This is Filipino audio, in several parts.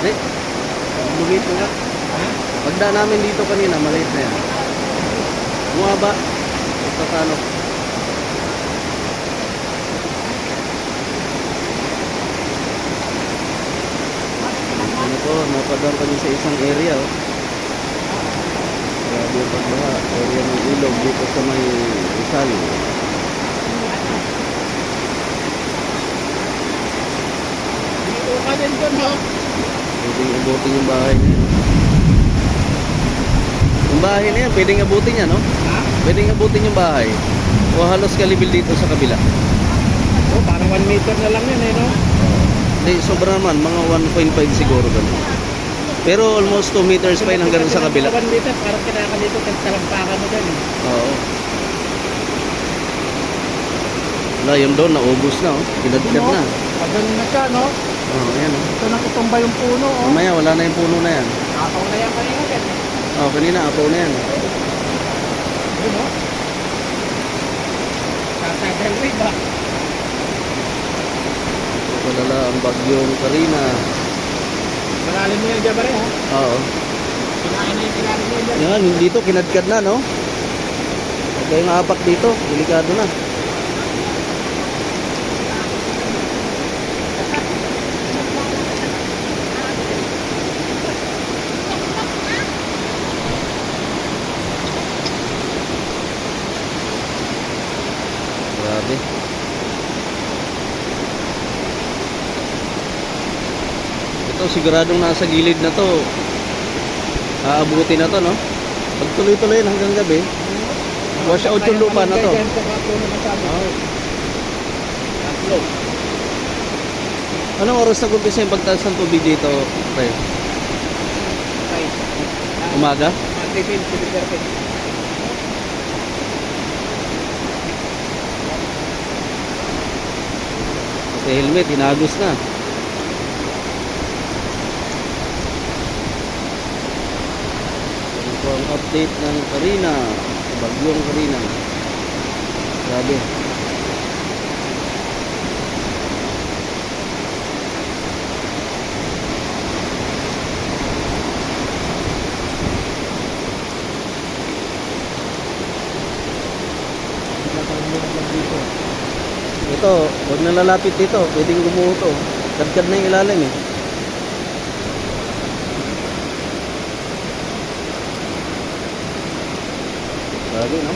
Hindi. Lumit na? Pagda namin dito kanina, maliit na yan. Bumaba. Ito sa ano. Ano to, napadaan kami sa isang area. Oh. Grabe yung pagbaha. Area ng ilog dito sa may Rizal. Dito ka din doon ha. Pwedeng abutin yung bahay niya. Yung bahay na yan, pwedeng abutin niya, no? Ha? Pwedeng abutin yung bahay. O halos kalibil dito sa kabila. Oh, parang 1 meter na lang yun eh no? Hindi, sobra naman. Mga 1.5 siguro ganun. Pero almost 2 meters pa yun hanggang sa kabila. 1 meter, parang kinaka dito, talampakan mo dyan eh. Oo. Wala, yun doon, naubos na, oh. Kinadkad na. Pagano na siya no? Oo, oh, ayan, oh. Ito nang itumba yung puno oh. Mamaya, wala na yung puno na yan. Nakaw na yan kanina yan. Oo, oh, kanina, apaw na yan. Yun no? Tatagal rin ba? Wala ang bagyong Karina. Malalim mo yan dyan ba rin ha? Oo. Kinain na yung kinain dyan. Yan, dito, kinadkad na, no? Pagka yung apak dito, delikado na. Grabe. Ito siguradong nasa gilid na to. Aabuti na to, no? Pag tuloy-tuloy yan hanggang gabi, wash out yung lupa na to. Oh. Anong oras nag-umpisa yung pagtaas ng tubig dito, pre? Okay. Umaga? Sa helmet, inagos na. Ito po ang update ng Karina. Bagyong Karina. Grabe. Ito, huwag na lalapit dito. Pwedeng gumuho to. Kadkad na yung ilalim eh. Grabe, no?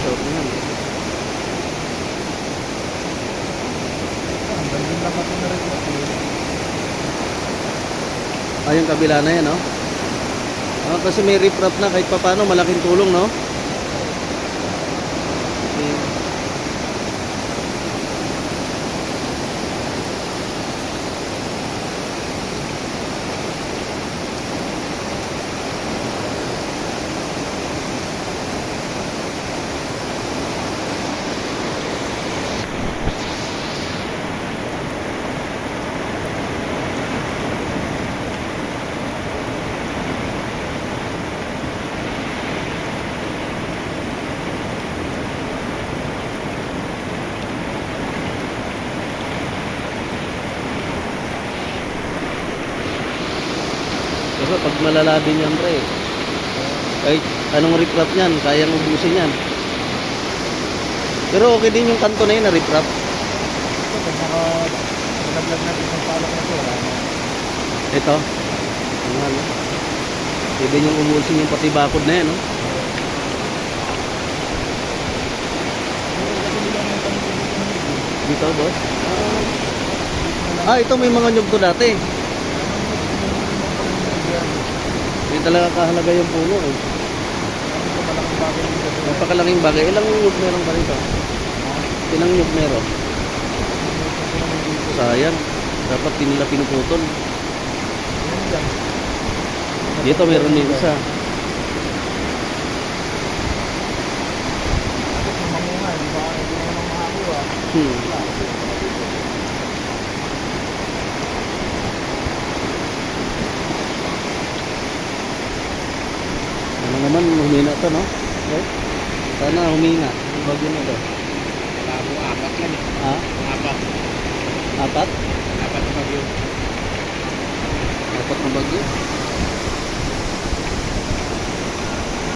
Out na yan. Ah, yung kabila na yan, no? Ah, kasi may riprap na kahit papano, malaking tulong, no? Kasi, Kasi pag malala din yan, pre. Kahit anong riprap niyan, kayang ubusin yan. Pero okay din yung kanto na yun na riprap. Pag naka... Nag-vlog natin ng na to. wala. Ito. Ano ano. Pwede niyong ubusin yung pati bakod na yan, no? Dito, boss? Ah, ito may mga nyug to dati. Hindi talaga kahalaga yung puno eh. Napakalaking bagay. Ilang nyug meron pa rito? Ilang nyug meron? Sayang. Dapat di nila pinuputol. Dito meron din isa. Tapos yung mamunga, di ba? Hindi mo naman makakuha. Hmm. Ano naman, humina to, no? Okay? Sana humina. Ang bagyo na to. Labo, apat yan eh. Ha? Apat. Apat? Apat na bagyo. Apat na bagyo.